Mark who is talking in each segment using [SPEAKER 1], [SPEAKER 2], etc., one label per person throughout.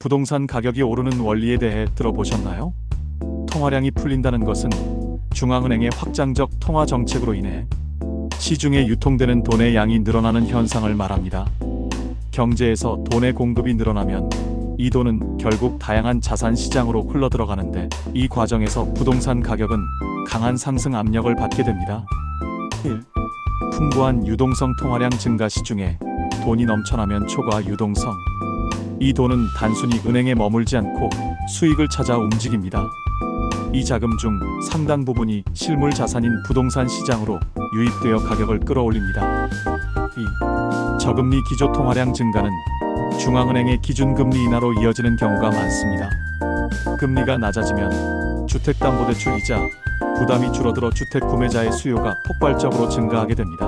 [SPEAKER 1] 부동산 가격이 오르는 원리에 대해 들어보셨나요? 통화량이 풀린다는 것은 중앙은행의 확장적 통화 정책으로 인해 시중에 유통되는 돈의 양이 늘어나는 현상을 말합니다. 경제에서 돈의 공급이 늘어나면 이 돈은 결국 다양한 자산 시장으로 흘러들어가는데 이 과정에서 부동산 가격은 강한 상승 압력을 받게 됩니다. 1. 풍부한 유동성 통화량 증가 시중에 돈이 넘쳐나면 초과 유동성. 이 돈은 단순히 은행에 머물지 않고 수익을 찾아 움직입니다. 이 자금 중 상당 부분이 실물 자산인 부동산 시장으로 유입되어 가격을 끌어올립니다. 2. 저금리 기조 통화량 증가는 중앙은행의 기준금리 인하로 이어지는 경우가 많습니다. 금리가 낮아지면 주택담보대출 이자 부담이 줄어들어 주택 구매자의 수요가 폭발적으로 증가하게 됩니다.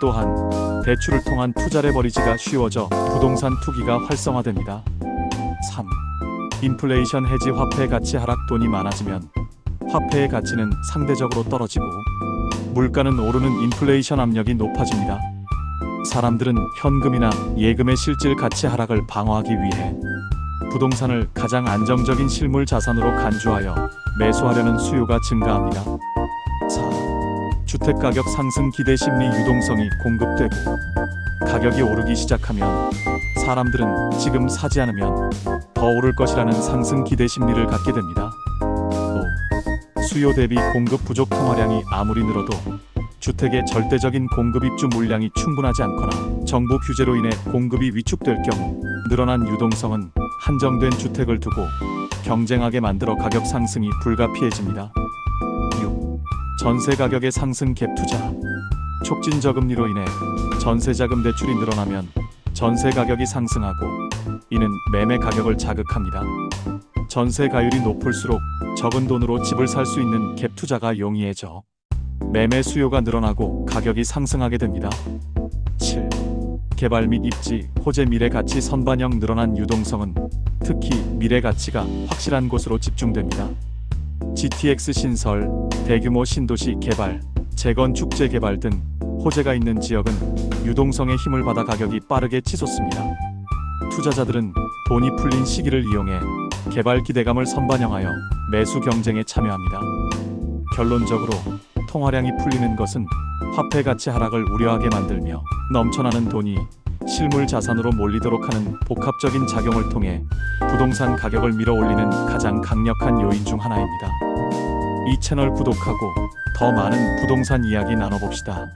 [SPEAKER 1] 또한 대출을 통한 투자를 벌이지가 쉬워져 부동산 투기가 활성화됩니다. 3. 인플레이션 해지 화폐 가치 하락 돈이 많아지면 화폐의 가치는 상대적으로 떨어지고 물가는 오르는 인플레이션 압력이 높아집니다. 사람들은 현금이나 예금의 실질 가치 하락을 방어하기 위해 부동산을 가장 안정적인 실물 자산으로 간주하여 매수하려는 수요가 증가합니다. 4. 주택 가격 상승 기대 심리 유동성이 공급되고 가격이 오르기 시작하면 사람들은 지금 사지 않으면 더 오를 것이라는 상승 기대 심리를 갖게 됩니다. 5. 수요 대비 공급 부족 통화량이 아무리 늘어도 주택의 절대적인 공급 입주 물량이 충분하지 않거나 정부 규제로 인해 공급이 위축될 경우 늘어난 유동성은 한정된 주택을 두고 경쟁하게 만들어 가격 상승이 불가피해집니다. 6. 전세 가격의 상승 갭 투자 촉진 저금리로 인해 전세 자금 대출이 늘어나면 전세 가격이 상승하고 이는 매매 가격을 자극합니다. 전세 가율이 높을수록 적은 돈으로 집을 살 수 있는 갭 투자가 용이해져 매매 수요가 늘어나고 가격이 상승하게 됩니다. 7. 개발 및 입지, 호재 미래 가치 선반영 늘어난 유동성은 특히 미래 가치가 확실한 곳으로 집중됩니다. GTX 신설, 대규모 신도시 개발, 재건축 재 개발 등 호재가 있는 지역은 유동성의 힘을 받아 가격이 빠르게 치솟습니다. 투자자들은 돈이 풀린 시기를 이용해 개발 기대감을 선반영하여 매수 경쟁에 참여합니다. 결론적으로 통화량이 풀리는 것은 화폐 가치 하락을 우려하게 만들며 넘쳐나는 돈이 실물 자산으로 몰리도록 하는 복합적인 작용을 통해 부동산 가격을 밀어 올리는 가장 강력한 요인 중 하나입니다. 이 채널 구독하고 더 많은 부동산 이야기 나눠봅시다.